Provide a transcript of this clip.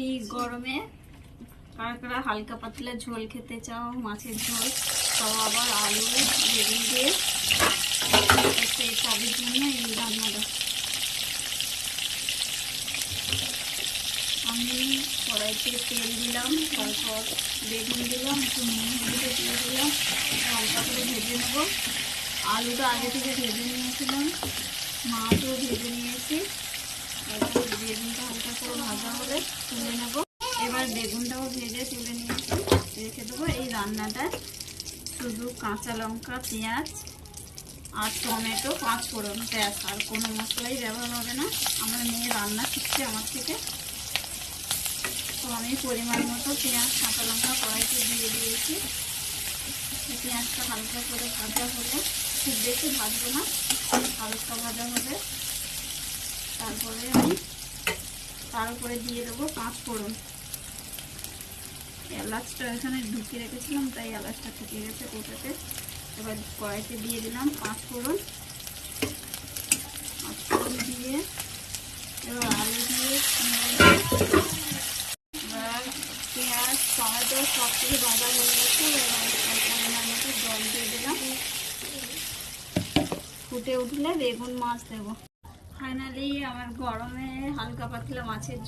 এই গরমে কারা হালকা পাতলা ঝোল খেতে চাও, মাছের ঝোল, তাও আবার আলু বেগুন দিয়ে সবের জন্য এই রান্নাটা। আমি কড়াইতে তেল দিলাম, তারপর বেগুন দিলাম, একটু নুন হলুদে দিয়ে দিলাম লঙ্কা করে ভেজে নেব। আলুটা আগে থেকে ভেজে নিয়েছিলাম, মাছও ভেজে নিয়েছি এবার বেগুনটা হালকা করে ভাজা হলে তুলে নেব। এবার বেগুনটাও ভেজে তুলে নিয়েছি, রেখে দেবো। এই রান্নাটায় শুধু কাঁচা লঙ্কা, পেঁয়াজ আর টমেটো পাঁচ ফোড়ন ব্যাস। আর কোনো মশলাই ব্যবহার হবে না। আমার মেয়ে রান্না শিখছে আমার থেকে। তো আমি পরিমাণ মতো পেঁয়াজ, কাঁচা লঙ্কা, কড়াইতে দিয়ে দিয়েছি। পেঁয়াজটা হালকা করে ভাজা হলে খুব বেশি ভাজবো না। হালকা ভাজা হবে। তারপরে আমি তার উপরে দিয়ে দেবো পাঁচ ফোড়ন। এলাচটা এখানে ঢুকিয়ে রেখেছিলাম, তাই এলাচটা ঢুকে গেছে কোটাতে এবার কড়াইতে দিয়ে দিলাম পাঁচ ফোড়ন। পাঁচ ফোড়ন দিয়ে এবার আলু দিয়ে এবার পেঁয়াজ, টমেটো, সব কিছু ভাজা হয়ে গেছে। এবার জল দিয়ে দিলাম। ফুটে উঠলে বেগুন মাছ দেবো। ফাইনালি আমার গরমে হালকা পাতলা মাছের